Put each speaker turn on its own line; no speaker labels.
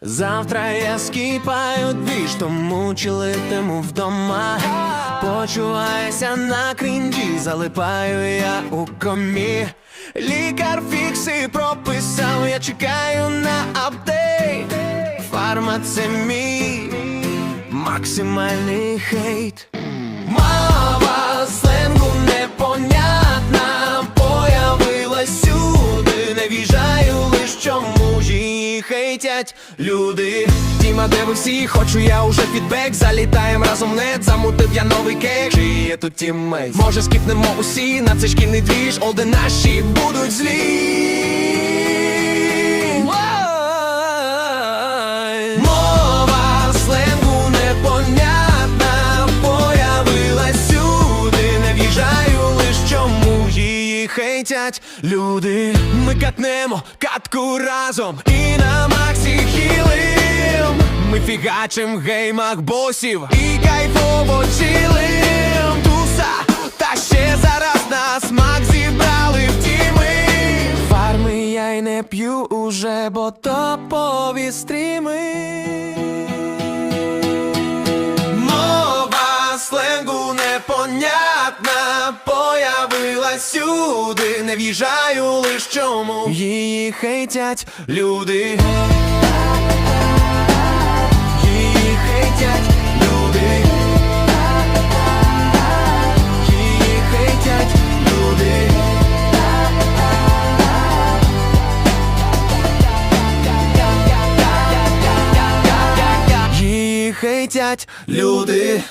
Завтра я скіпаю двіж, тому чилитиму вдома. Почуваюся на крінжі, залипаю я у комі. Лікар фікси прописав, я чекаю на апдейт. Фарма максимальний хейт. Хейтять люди. Діма, де ви всі, хочу я уже фідбек, залітаєм разом нет, замутив я новий кейк. Чи є тут тіммейт? Може скіпнемо усі на цей шкільний двіж, олди наші будуть злі. Мова сленгу непонятна, появилась сюди, не в'їжджаю лиш чому її хейтять люди. Ми катнемо катку разом і на максі хілим. Ми фігачим в геймах босів і кайфово чилим. Туса, та ще зараз на смак зібрали в тіми. Фарми я й не п'ю уже, бо топові стріми. Мова сленгу непонятна, появилась сюди, не в'їжджаю лиш чому її хейтять люди. Хейтять люди.